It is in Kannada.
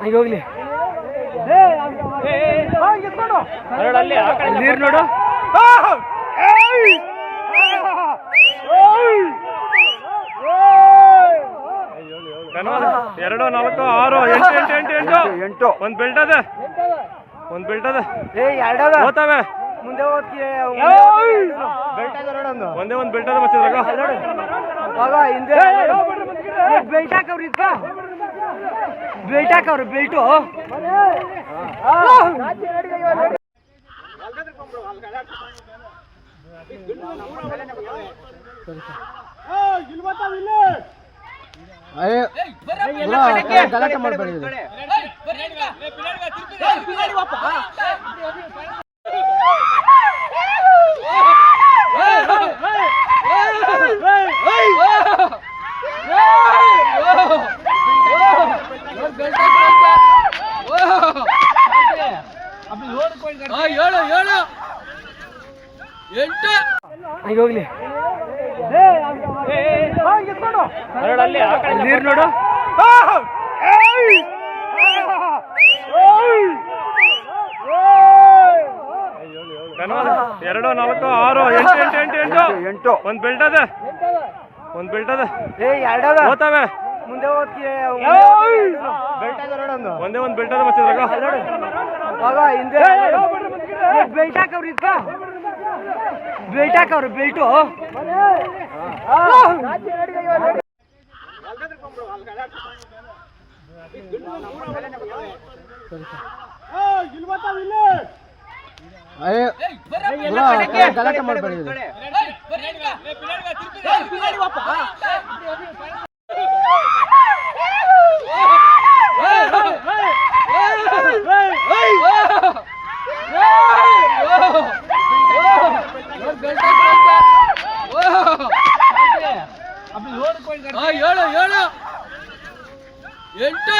ಹಂಗೆ ಹೋಗ್ಲಿ ನೀರು ನೋಡು. ಎರಡು ನಾಲ್ಕು ಆರು ಎಂಟು ಎಂಟು ಎಂಟು ಎಂಟು. ಎಂಟು ಒಂದ್ ಬೆಲ್ಟ್ ಅದ. ಒಂದ್ ಬೆಲ್ಟ್ ಅದ. ಹೋತಾವೆ. ಮುಂದೆ ಒಂದೇ ಒಂದ್ ಬೆಲ್ಟ್ ಅದ ಮಚ್ಚಿದ್ರಾಗ ಬೆಲ್ಟ್ ಹಾಕವ್ರಿ ಇದ್ಕ ಬೆಲ್ಟ್ ಹಾಕವ್ರಿ ಬೆಲ್ಟು ಗಲಾಟೆ ಮಾಡಬೇಡಿ ಎಂಟು. ಹಂಗೆ ಹೋಗ್ಲಿ. ನೀರು ನೋಡು. ಎರಡು ನಾಲ್ಕು ಆರು ಎಂಟು ಎಂಟು ಎಂಟು ಎಂಟು. ಎಂಟು ಒಂದ್ ಬೆಲ್ಟ್ ಅದ. ಒಂದ್ ಬೆಲ್ಟ್ ಅದ. ಓತಾವೆ ಮುಂದೆ ಒಂದು ಒಂದೇ. ಒಂದ್ ಬೆಲ್ಟ್ ಅದ ಮಚ್ಚಿದ್ರಾಗ ಆಗ ಹಿಂದೆ ಬೆಲ್ಟ್ ಹಾಕವ್ರಿ ಬೆಲ್ಟ್ ಎಲ್ಲ ಬೆಲ್ಟು ಗಲಾಟೆ ಮಾಡಬೇಡಿ. அப்படி ஏழு ஏழு. எட்டு.